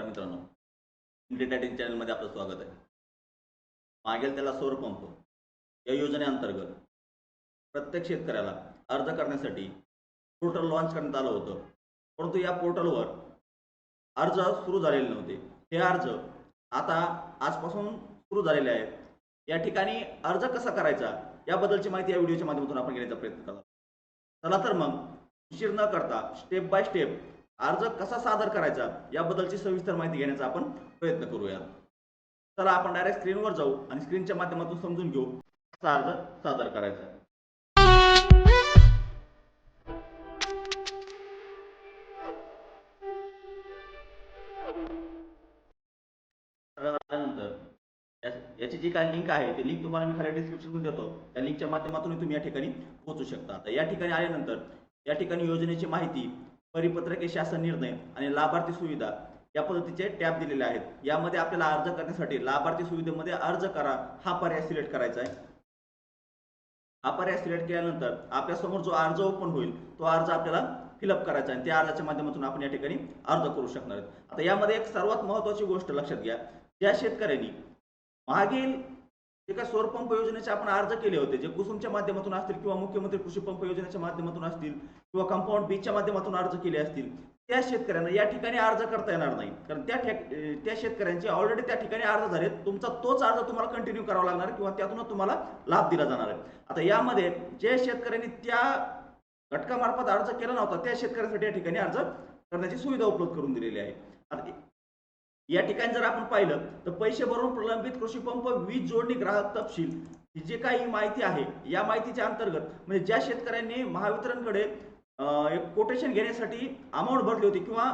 नमस्कार मित्रांनो. इंडिया टायटिंग चॅनलमध्ये आपलं स्वागत आहे. मागेल त्याला सौर पंप. या योजनेअंतर्गत प्रत्येक शेतकऱ्याला अर्ज करण्यासाठी पोर्टल लॉन्च करण्यात आलं होतं. परंतु या पोर्टलवर अर्ज सुरू झालेले नव्हते. हे अर्ज आता आजपासून सुरू झालेले आहेत. या ठिकाणी अर्ज कसा करायचा याबद्दलची माहिती या व्हिडिओच्या माध्यमातून आपण घेण्याचा प्रयत्न करा चला तर मग उशीर न करता स्टेप बाय स्टेप अर्ज कसा सादर करायचा याबद्दलची सविस्तर माहिती घेण्याचा आपण प्रयत्न करूया. चला आपण डायरेक्ट स्क्रीनवर जाऊ आणि स्क्रीनच्या माध्यमातून समजून घेऊ कसा अर्ज सादर करायचा. याची जी काही लिंक आहे ती लिंक तुम्हाला मी खाली डिस्क्रिप्शन देतो. त्या लिंकच्या माध्यमातून तुम्ही या ठिकाणी पोहोचू शकता. आता या ठिकाणी आल्यानंतर या ठिकाणी योजनेची माहिती परिपत्रके शासन निर्णय आणि लाभार्थी सुविधा या पद्धतीचे टॅब दिलेले आहेत. यामध्ये आपल्याला अर्ज करण्यासाठी लाभार्थी सुविधेमध्ये अर्ज करा हा पर्याय सिलेक्ट करायचा आहे. हा पर्याय सिलेक्ट केल्यानंतर आपल्यासमोर जो अर्ज ओपन होईल तो अर्ज आपल्याला फिलअप करायचा आहे. आणि त्या अर्जाच्या माध्यमातून आपण या ठिकाणी अर्ज करू शकणार आता यामध्ये एक सर्वात महत्वाची गोष्ट लक्षात घ्या. ज्या शेतकऱ्यांनी मागील जे काही सौर पंप योजनेचे आपण अर्ज केले होते जे कुसुमच्या माध्यमातून असतील किंवा मुख्यमंत्री कृषी पंप योजनेच्या माध्यमातून असतील किंवा कंपाऊंड बीच्या माध्यमातून अर्ज केले असतील त्या शेतकऱ्यांना या ठिकाणी अर्ज करता येणार नाही. कारण त्या त्या शेतकऱ्यांचे ऑलरेडी त्या ठिकाणी अर्ज झाले तुमचा तोच अर्ज तुम्हाला कंटिन्यू करावा लागणार किंवा त्यातूनच तुम्हाला लाभ दिला जाणार आहे. आता यामध्ये जे शेतकऱ्यांनी त्या घटकामार्फत अर्ज केला नव्हता त्या शेतकऱ्यांसाठी या ठिकाणी अर्ज करण्याची सुविधा उपलब्ध करून दिलेली आहे. आता या ठिकाणी जर आपण पाहिलं तर पैसे भरून प्रलंबित कृषी पंप वीज जोडणी ग्राहक तपशील. ही जी काही माहिती आहे या माहितीच्या अंतर्गत म्हणजे ज्या शेतकऱ्यांनी महावितरणकडे एक कोटेशन घेण्यासाठी अमाऊंट भरली होती किंवा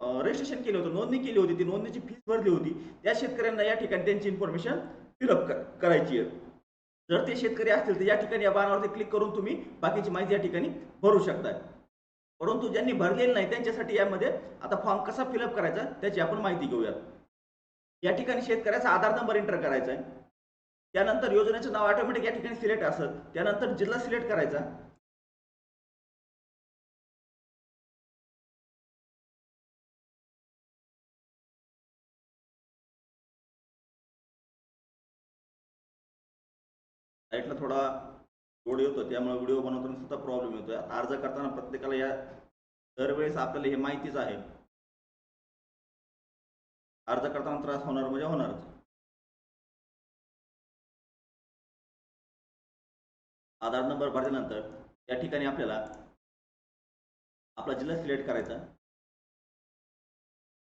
रजिस्ट्रेशन केलं होतं नोंदणी केली होती ती नोंदणीची फीस भरली होती त्या शेतकऱ्यांना या ठिकाणी त्यांची इन्फॉर्मेशन फिलअप करायची आहे. जर ते शेतकरी असतील तर या ठिकाणी या बाणावरती क्लिक करून तुम्ही बाकीची माहिती या ठिकाणी भरू शकता परंतु ज्यांनी भरलेले नाही त्यांच्यासाठी यामध्ये आता फॉर्म कसा फिलअप करायचा त्याची आपण माहिती घेऊयात. या ठिकाणी शेतकऱ्याचा आधार नंबर एंटर करायचा आहे. त्यानंतर योजनेचं नाव ऑटोमॅटिक या ठिकाणी सिलेक्ट असत. त्यानंतर जिल्हा सिलेक्ट करायचा. साईटला थोडा लोड येतो त्यामुळे व्हिडिओ बनवताना सुद्धा प्रॉब्लेम येतोय. अर्ज करताना प्रत्येकाला या दरवेळेस आपल्याला हे माहितीच आहे. अर्ज करताना त्रास होणार म्हणजे होणारच आधार नंबर भरल्यानंतर या ठिकाणी आपल्याला आपला जिल्हा सिलेक्ट करायचा.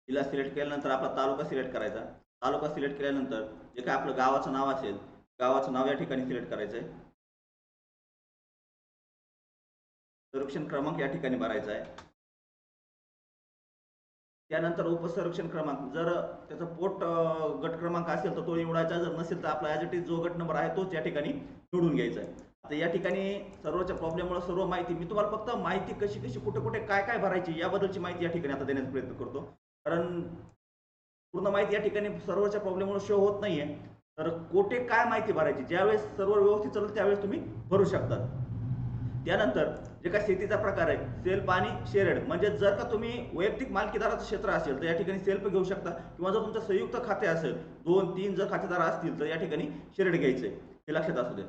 जिल्हा सिलेक्ट केल्यानंतर आपला तालुका सिलेक्ट करायचा. तालुका सिलेक्ट केल्यानंतर जे काय आपलं गावाचं नाव असेल गावाचं नाव या ठिकाणी सिलेक्ट करायचं आहे संरक्षण क्रमांक या ठिकाणी भरायचा आहे. त्यानंतर उपसंरक्षण क्रमांक जर त्याचा पोट गट क्रमांक असेल तर तो निवडायचा जर नसेल तर आपला ॲज इट इज जो गट नंबर आहे तोच या ठिकाणी निवडून घ्यायचा आहे. आता या ठिकाणी सर्वच्या प्रॉब्लेममुळे सर्व माहिती मी तुम्हाला फक्त माहिती कशी कशी कुठे कुठे काय काय भरायची याबद्दलची माहिती या ठिकाणी आता देण्याचा प्रयत्न करतो. कारण पूर्ण माहिती या ठिकाणी सर्वच्या प्रॉब्लेममुळे शो होत नाहीये. तर कोठे काय माहिती भरायची ज्यावेळेस सर्व व्यवस्थित चालेल त्यावेळेस तुम्ही भरू शकतात. त्यानंतर जे काय शेतीचा प्रकार आहे सेल्फ आणि शेरेड म्हणजे जर का तुम्ही वैयक्तिक मालकीदाराचं क्षेत्र असेल तर या ठिकाणी सेल्फ घेऊ शकता. किंवा जर तुमचं संयुक्त खाते असेल दोन तीन जर खातेदार असतील तर या ठिकाणी शेरेड घ्यायचंय हे लक्षात असू दे.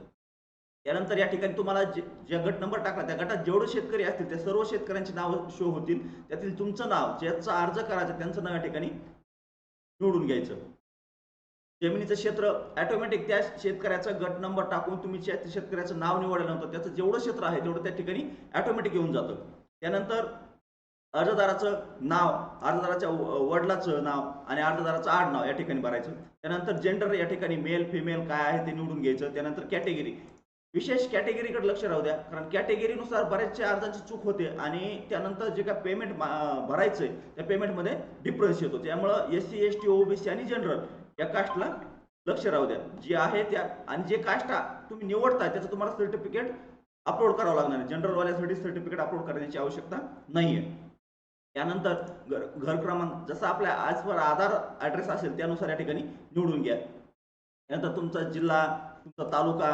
त्यानंतर या ठिकाणी तुम्हाला जे ज्या गट नंबर टाकला त्या गटात जेवढे शेतकरी असतील त्या सर्व शेतकऱ्यांची नावं शो होतील. त्यातील तुमचं नाव ज्याचा अर्ज करायचा त्यांचं नाव या ठिकाणी निवडून घ्यायचं. जमिनीचं क्षेत्र ॲटोमॅटिक त्या शेतकऱ्याचा गट नंबर टाकून तुम्ही त्या शेतकऱ्याचं नाव निवडल्यानंतर त्याचं जेवढं क्षेत्र आहे तेवढं त्या ठिकाणी ॲटोमॅटिक येऊन जातं. त्यानंतर अर्जदाराचं नाव अर्जदाराच्या वडिलाचं नाव आणि अर्जदाराचं आडनाव या ठिकाणी भरायचं. त्यानंतर जेंडर या ठिकाणी मेल फिमेल काय आहे ते निवडून घ्यायचं. त्यानंतर कॅटेगरी विशेष कॅटेगरीकडे लक्ष राहू द्या. कारण कॅटेगरीनुसार बऱ्याचशा अर्जांची चूक होते आणि त्यानंतर जे काय पेमेंट भरायचं आहे त्या पेमेंटमध्ये डिफरन्स येतो. त्यामुळं S C S T OBC आणि जनरल या कास्टला लक्ष राहू द्या. जे आहे त्या आणि जे कास्ट तुम्ही निवडता त्याचं तुम्हाला सर्टिफिकेट अपलोड करावं लागणार आहे. जनरलवाल्यासाठी सर्टिफिकेट अपलोड करण्याची आवश्यकता नाही आहे त्यानंतर घर घर क्रमांक जसा आपल्या आजवर आधार ॲड्रेस असेल त्यानुसार या ठिकाणी निवडून घ्या. त्यानंतर तुमचा जिल्हा तुमचा तालुका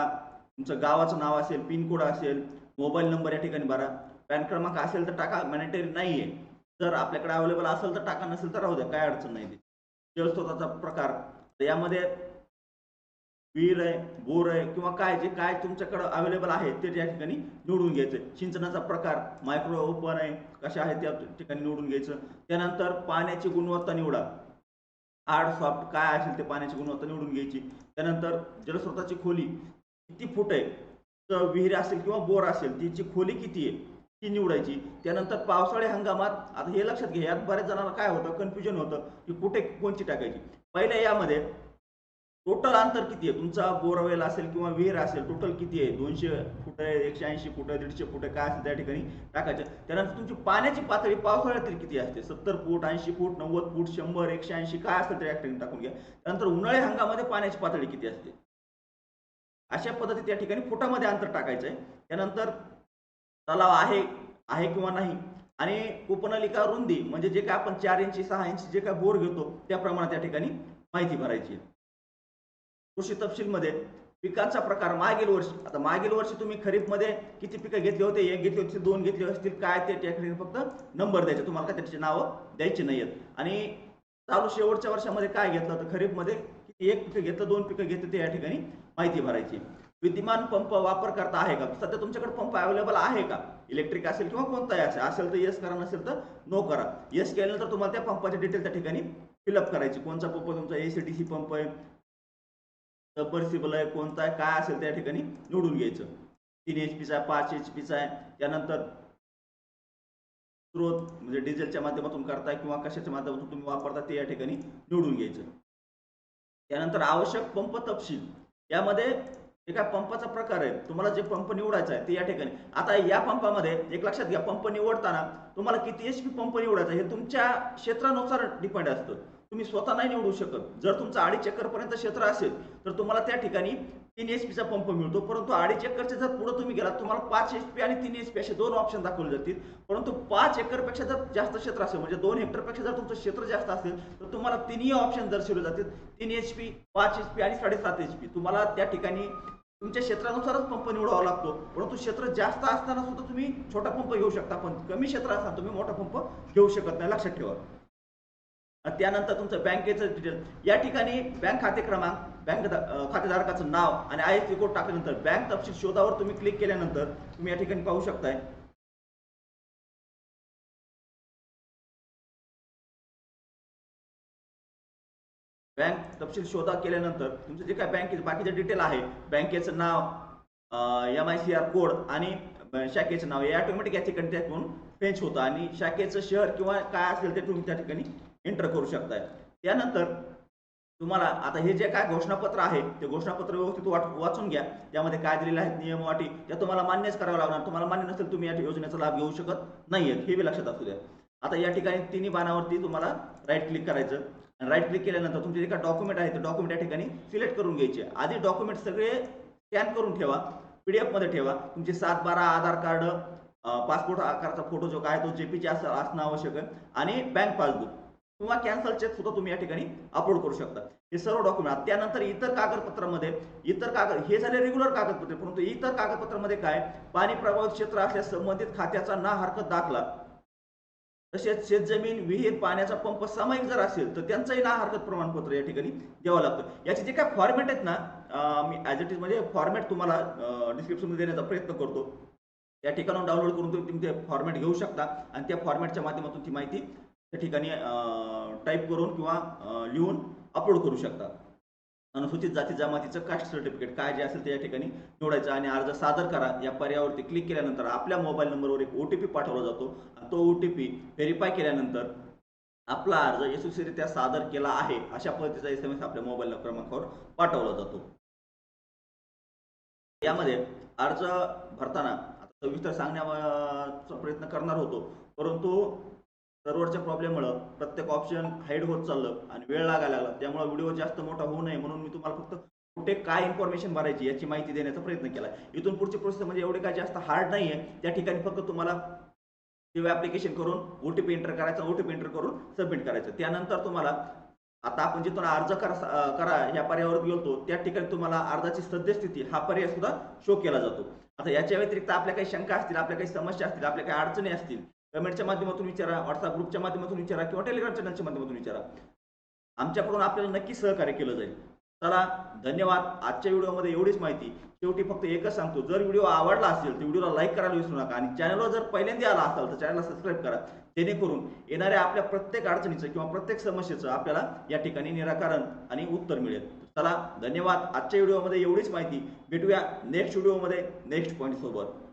तुमचं गावाचं नाव असेल पिनकोड असेल मोबाईल नंबर या ठिकाणी भरा. पॅन क्रमांक असेल तर टाका मॅनेटरी नाही आहे जर आपल्याकडे अवेलेबल असेल तर टाका नसेल तर राहू द्या काय अडचण नाही. ते जलस्रोताचा प्रकार यामध्ये विहीर आहे बोर आहे किंवा काय जे काय तुमच्याकडे अवेलेबल आहे ते त्या ठिकाणी निवडून घ्यायचं. सिंचनाचा प्रकार मायक्रो ओपन आहे कशा आहे त्या ठिकाणी निवडून घ्यायचं. त्यानंतर पाण्याची गुणवत्ता निवडा. हार्ड सॉफ्ट काय असेल ते पाण्याची गुणवत्ता निवडून घ्यायची. त्यानंतर जलस्रोताची खोली किती फूट आहे? तर विहीर असेल किंवा बोर असेल तिची खोली किती आहे? ती निवडायची. त्यानंतर पावसाळी हंगामात आता हे लक्षात घ्या यात बऱ्याच जणांना काय होतं कन्फ्युजन होतं की कुठे कोणची टाकायची. पहिल्या यामध्ये टोटल अंतर किती आहे? तुमचा बोरवेल असेल किंवा विहीर असेल टोटल किती आहे? दोनशे फुट आहे एकशे ऐंशी फुट दीडशे फुट काय असेल त्या ठिकाणी टाकायचं. त्यानंतर तुमची पाण्याची पातळी पावसाळ्यातील किती असते? सत्तर फूट ऐंशी फूट नव्वद फूट शंभर एकशे ऐंशी काय असेल त्या ठिकाणी टाकून घ्या. त्यानंतर उन्हाळी हंगामध्ये पाण्याची पातळी किती असते? अशा पद्धती त्या ठिकाणी फुटामध्ये अंतर टाकायचं आहे. त्यानंतर तलाव आहे आहे किंवा नाही. आणि उपनलिका रुंदी म्हणजे जे काय आपण चार इंची सहा इंची जे काय बोर घेतो त्या प्रमाणात त्या ठिकाणी माहिती भरायची कृषी तपशीलमध्ये पिकांचा प्रकार मागील वर्षी आता मागील वर्षी तुम्ही खरीपमध्ये किती पिकं घेतले होते? एक घेतले होते दोन घेतले असतील काय ते त्या ठिकाणी फक्त नंबर द्यायचे. तुम्हाला काय त्याची नावं द्यायची नाही आहेत. आणि चालू शेवटच्या वर्षामध्ये काय घेतलं तर खरीपमध्ये किती एक पिकं घेतलं दोन पिकं घेतलं ते या ठिकाणी माहिती भरायची विद्यमान पंप वापर करता आहे का? सध्या तुमच्याकडे पंप अवेलेबल आहे का? इलेक्ट्रिक असेल किंवा कोणताही असेल. असेल तर येस करा नसेल तर नो करा. येस केल्यानंतर तुम्हाला त्या पंपाची डिटेल त्या ठिकाणी फिलअप करायची. कोणचा पंप तुमचा एसीटीसी पंप आहे? सबमर्सिबल आहे कोणता आहे? काय असेल त्या ठिकाणी निवडून घ्यायचं. तीन एच पीचा आहे पाच एच पीचा आहे. त्यानंतर स्रोत म्हणजे डिझेलच्या माध्यमातून करताय किंवा कशाच्या माध्यमातून तुम्ही वापरता ते या ठिकाणी निवडून घ्यायचं. त्यानंतर आवश्यक पंप तपशील. यामध्ये हे काय पंपाचा प्रकार आहे. तुम्हाला जे पंप निवडायचा आहे ते या ठिकाणी. आता या पंपामध्ये एक लक्षात घ्या पंप निवडताना तुम्हाला किती एच पी पंप निवडायचा हे तुमच्या क्षेत्रानुसार डिपेंड असतं. तुम्ही स्वतः नाही निवडू शकत. जर तुमचं अडीच एकरपर्यंत क्षेत्र असेल तर तुम्हाला त्या ठिकाणी तीन एच पीचा पंप मिळतो. परंतु अडीच एकरचे जर पुढे तुम्ही गेलात तुम्हाला पाच एच पी आणि तीन एच पी असे दोन ऑप्शन दाखवले जातील. परंतु पाच एकरपेक्षा जर जास्त क्षेत्र असेल म्हणजे दोन हेक्टरपेक्षा जर तुमचं क्षेत्र जास्त असेल तर तुम्हाला तिन्ही ऑप्शन दर्शवले जातील. तीन एच पी पाच एच पी आणि साडेसात एच पी तुम्हाला त्या ठिकाणी तुमच्या क्षेत्रानुसारच पंप निवडावा लागतो. परंतु क्षेत्र जास्त असताना सुद्धा तुम्ही छोटा पंप घेऊ शकता पण कमी क्षेत्र असताना तुम्ही मोठा पंप घेऊ शकत नाही. लक्षात ठेवा. त्यानंतर तुमचं बँकेचं डिटेल या ठिकाणी बँक खाते क्रमांक बँक खातेधारकाचं नाव आणि आय एस कोड टाकल्यानंतर बँक तपशील शोधावर तुम्ही क्लिक केल्यानंतर तुम्ही या ठिकाणी पाहू शकताय. बँक तपशील शोधा केल्यानंतर तुमचं जे काय बँकेचं बाकीचे डिटेल आहे बँकेचं नाव M I C R code आणि शाखेचं नाव हे ऑटोमॅटिक या ठिकाणी त्यातून फेंच होतं आणि शाखेचं शहर किंवा काय असेल ते तुम्ही त्या ठिकाणी एंटर करू शकताय. त्यानंतर तुम्हाला आता हे जे काय घोषणापत्र आहे ते घोषणापत्र व्यवस्थित वाट वाचून घ्या. त्यामध्ये काय दिलेलं आहे नियम वाटी त्या तुम्हाला मान्यच करावं लागणार. तुम्हाला मान्य नसेल तुम्ही या योजनेचा लाभ घेऊ शकत नाहीयेत. हे बी लक्षात असू द्या. आता या ठिकाणी तिन्ही बाणावरती तुम्हाला राईट क्लिक करायचं. राईट क्लिक केल्यानंतर तुमचे जे का डॉक्युमेंट आहे ते डॉक्युमेंट या ठिकाणी सिलेक्ट करून घ्यायचे. आधी डॉक्युमेंट सगळे स्कॅन करून ठेवा पी डी एफमध्ये ठेवा. तुमचे सात बारा आधार कार्ड पासपोर्ट आकाराचा फोटो जो काय तो जेपीचे असं असणं आवश्यक आहे. आणि बँक पासबुक किंवा कॅन्सल चेक सुद्धा तुम्ही या ठिकाणी अपलोड करू शकता. हे सर्व डॉक्युमेंट त्यानंतर इतर कागदपत्रामध्ये इतर कागद हे झाले रेग्युलर कागदपत्रे परंतु इतर कागदपत्रामध्ये काय? पाणी प्रभावित क्षेत्र असल्यास संबंधित खात्याचा ना हरकत दाखला. तसेच शेतजमीन विहीर पाण्याचा पंप सामायिक जर असेल तर त्यांचंही ना हरकत प्रमाणपत्र या ठिकाणी द्यावं लागतं. याचे जे काय फॉर्मॅट आहेत ना मी ॲज इट इज म्हणजे फॉर्मॅट तुम्हाला डिस्क्रिप्शनमध्ये देण्याचा प्रयत्न करतो. त्या ठिकाणून डाउनलोड करून तुम्ही ते फॉर्मॅट घेऊ शकता आणि त्या फॉर्मॅटच्या माध्यमातून ती माहिती त्या ठिकाणी टाईप करून किंवा लिहून अपलोड करू शकता. अनुसूचित जाती जमातीचं कास्ट सर्टिफिकेट काय जे असेल ते या ठिकाणी निवडायचं आणि अर्ज सादर करा. या पर्यायावरती क्लिक केल्यानंतर आपल्या मोबाईल नंबरवर एक ओ टी पी पाठवला जातो. आणि तो ओ टी पी व्हेरीफाय केल्यानंतर आपला अर्ज यशस्वीरित्या सादर केला आहे अशा पद्धतीचा एस एम एस आपल्या मोबाईल क्रमांकावर पाठवला जातो. यामध्ये अर्ज भरताना आता सविस्तर सांगण्याचा प्रयत्न करणार होतो. परंतु सर्व्हरच्या प्रॉब्लेममुळं प्रत्येक ऑप्शन हाईड होत चाललं आणि वेळ लागायला लागला. त्यामुळे व्हिडिओ जास्त मोठा होऊ नये म्हणून मी तुम्हाला फक्त कुठे काय इन्फॉर्मेशन भरायची याची माहिती देण्याचा प्रयत्न केला. इथून पुढची प्रोसेस म्हणजे एवढे काय जास्त हार्ड नाही आहे त्या ठिकाणी फक्त तुम्हाला किंवा ॲप्लिकेशन करून ओ टी पी एंटर करायचा ओ टी पी एंटर करून सबमिट करायचं. त्यानंतर तुम्हाला आता आपण जिथून अर्ज करा करा या पर्यायावर बोलतो त्या ठिकाणी तुम्हाला अर्जाची सद्यस्थिती हा पर्याय सुद्धा शो केला जातो. आता याच्या व्यतिरिक्त आपल्या काही शंका असतील आपल्या काही समस्या असतील आपल्या काही अडचणी असतील कमेंटच्या माध्यमातून विचारा व्हॉट्सअप ग्रुपच्या माध्यमातून विचारा किंवा टेलिग्राम चॅनलच्या माध्यमातून विचारा. आमच्याकडून आपल्याला नक्की सहकार्य केलं जाईल. चला धन्यवाद. आजच्या व्हिडिओमध्ये एवढीच माहिती. शेवटी फक्त एकच सांगतो जर व्हिडिओ आवडला असेल तर व्हिडिओला लाईक करायला विसरू नका आणि चॅनलवर जर पहिल्यांदा आला असाल तर चॅनलला सबस्क्राईब करा. जेणेकरून येणाऱ्या आपल्या प्रत्येक अडचणीचं किंवा प्रत्येक समस्येचं आपल्याला या ठिकाणी निराकरण आणि उत्तर मिळेल. चला धन्यवाद. आजच्या व्हिडिओमध्ये एवढीच माहिती. भेटूया नेक्स्ट व्हिडिओमध्ये नेक्स्ट पॉईंट सोबत.